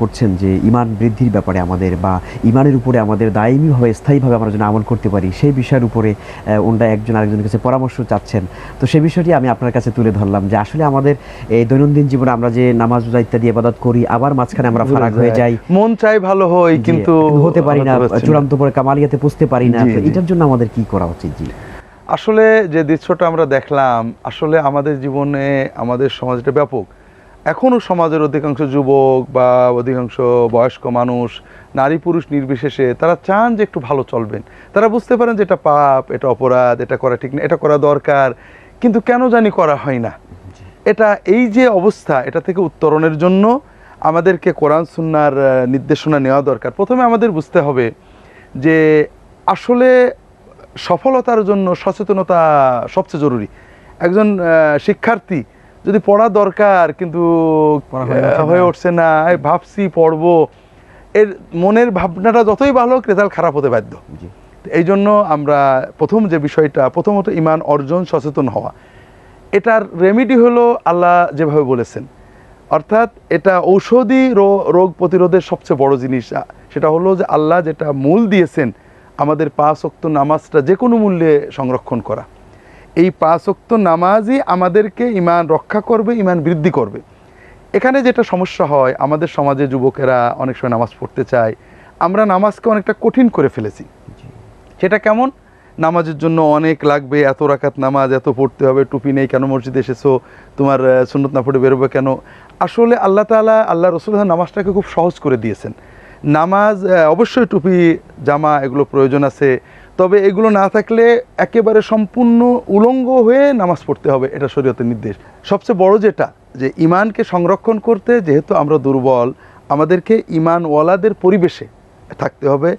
করছেন যে ইমান বৃদ্ধির ব্যাপারে আমাদের বা ইমানের উপরে আমাদের দায়মীভাবে স্থায়ীভাবে আমরা যেন আমল করতে পারি সেই বিষয়ের উপরে ওনারা একজন আরেকজনের কাছে পরামর্শ চাচ্ছেন। তো সেই বিষয়টি আমি আপনার কাছে তুলে ধরলাম যে আসলে আমাদের এই দৈনন্দিন জীবনে আমরা যে নামাজ রোজা ইত্যাদি আবাদত করি আবার মাঝখানে আমরা ফারাক হয়ে যাই। মন চাই ভালো জি, কিন্তু হতে পারি না চূড়ান্ত পরে কামালিয়াতে পুষতে পারি না। এটার জন্য আমাদের কি করা উচিত? জি। আসলে যে দৃশ্যটা আমরা দেখলাম আসলে আমাদের জীবনে আমাদের সমাজটা ব্যাপক। এখনও সমাজের অধিকাংশ যুবক বা অধিকাংশ বয়স্ক মানুষ নারী পুরুষ নির্বিশেষে তারা চান যে একটু ভালো চলবেন। তারা বুঝতে পারেন যে এটা পাপ এটা অপরাধ এটা করা ঠিক না এটা করা দরকার কিন্তু কেন জানি করা হয় না। এটা এই যে অবস্থা এটা থেকে উত্তরণের জন্য আমাদেরকে কোরআন সুন্নার নির্দেশনা নেওয়া দরকার। প্রথমে আমাদের বুঝতে হবে যে আসলে সফলতার জন্য সচেতনতা সবচেয়ে জরুরি। একজন শিক্ষার্থী যদি পড়া দরকার কিন্তু হয়ে উঠছে না। ভাবছি পড়ব। এর মনের ভাবনাটা যতই ভালো রেজাল্ট খারাপ হতে বাধ্য। এই জন্য আমরা প্রথম যে বিষয়টা প্রথমত ইমান অর্জন সচেতন হওয়া। এটার রেমিডি হলো আল্লাহ যেভাবে বলেছেন। অর্থাৎ এটা ঔষধি রোগ প্রতিরোধের সবচেয়ে বড় জিনিস। সেটা হলো যে আল্লাহ যেটা মূল দিয়েছেন আমাদের পাঁচ অক্ত নামাজটা যে কোনো মূল্যে সংরক্ষণ করা। এই পাঁচ অক্ত নামাজই আমাদেরকে ইমান রক্ষা করবে ইমান বৃদ্ধি করবে। এখানে যেটা সমস্যা হয়, আমাদের সমাজে যুবকেরা অনেক সময় নামাজ পড়তে চায়। আমরা নামাজকে অনেকটা কঠিন করে ফেলেছি। সেটা কেমন? নামাজের জন্য অনেক লাগবে, এত রাকাত নামাজ, এত পড়তে হবে, টুপি নেই কেন, মসজিদে এসেছ, তোমার সুন্নত না পড়ে বেরোবে কেন? আসলে আল্লাহ তাআলা, আল্লাহ রসুল নামাজটাকে খুব সহজ করে দিয়েছেন। নামাজ অবশ্যই টুপি, জামা এগুলো প্রয়োজন আছে। তবে এগুলো না থাকলে একেবারে সম্পূর্ণ উলঙ্গ হয়ে নামাজ পড়তে হবে এটা শরীয়তের নির্দেশ। সবচেয়ে বড় যেটা যে ইমানকে সংরক্ষণ করতে যেহেতু আমরা দুর্বল আমাদেরকে ইমানওয়ালাদের পরিবেশে থাকতে হবে।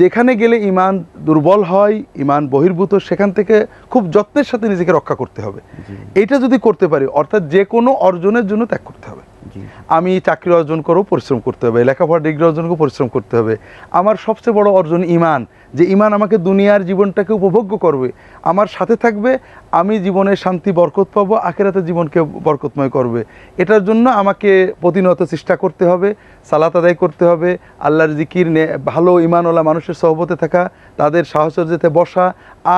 যেখানে গেলে ইমান দুর্বল হয় ইমান বহির্ভূত সেখান থেকে খুব যত্নের সাথে নিজেকে রক্ষা করতে হবে। এটা যদি করতে পারি অর্থাৎ যে কোনো অর্জনের জন্য ত্যাগ করতে হবে। আমি চাকরি অর্জন করেও পরিশ্রম করতে হবে লেখাপড়া ডিগ্রি অর্জন করেও পরিশ্রম করতে হবে। আমার সবচেয়ে বড় অর্জন ইমান, যে ইমান আমাকে দুনিয়ার জীবনটাকে উপভোগ্য করবে। আমার সাথে থাকবে আমি জীবনে শান্তি, বরকত পাবো, আখেরাতে জীবনকে বরকতময় করবে। এটার জন্য আমাকে প্রতিনিয়ত চেষ্টা করতে হবে, সালাত আদায় করতে হবে, আল্লাহর জিকির ভালো ইমানওয়ালা মানুষের সহবতে থাকা, তাদের সাহচর্যতে বসা,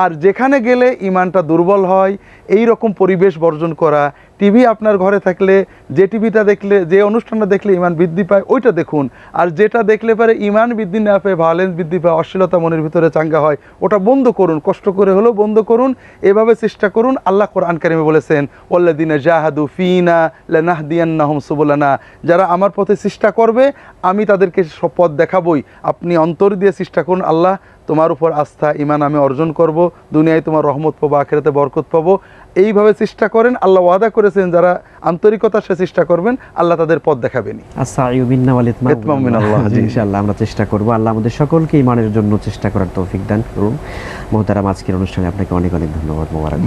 আর যেখানে গেলে ইমানটা দুর্বল হয়, এই রকম পরিবেশ বর্জন করা, টিভি আপনার ঘরে থাকলে, যে টিভিটা দেখলে, যে অনুষ্ঠানটা দেখলে ইমান বৃদ্ধি পায়, ওইটা দেখুন। আর যেটা দেখলে পারে ইমান বৃদ্ধি না পেয়ে ভায়োলেন্স বৃদ্ধি পায়, অশ্লীলতা মনের ভিতরে চাঙ্গা হয়, ওটা বন্ধ করুন, কষ্ট করে হলেও বন্ধ করুন, এভাবে চেষ্টা করুন। আল্লাহ কোরআন কারিমে বলেছেন ওল্লাদিনা জাহাদু ফিনা লেনাহদিয়ান্নাহম সুবুলানা। যারা আমার পথে চেষ্টা করবে, আমি তাদেরকে পথ দেখাবই। আপনি অন্তর দিয়ে চেষ্টা করুন, আল্লাহ তোমার উপর আস্থা ইমান আমি অর্জন করব দুনিয়ায় তোমার রহমত পাবো আখেরাতে বরকত পাবো। এইভাবে চেষ্টা করেন আল্লাহ ওয়াদা করেছেন যারা আন্তরিকতার সাথে চেষ্টা করবেন আল্লাহ তাদের পথ দেখাবেন। ইনশাআল্লাহ আমরা চেষ্টা করব। আল্লাহ আমাদের সকলকে ইমানের জন্য চেষ্টা করার তৌফিক দান করুন। মোহতারাম আজকের অনুষ্ঠানে আপনাকে অনেক অনেক ধন্যবাদ মোবারক।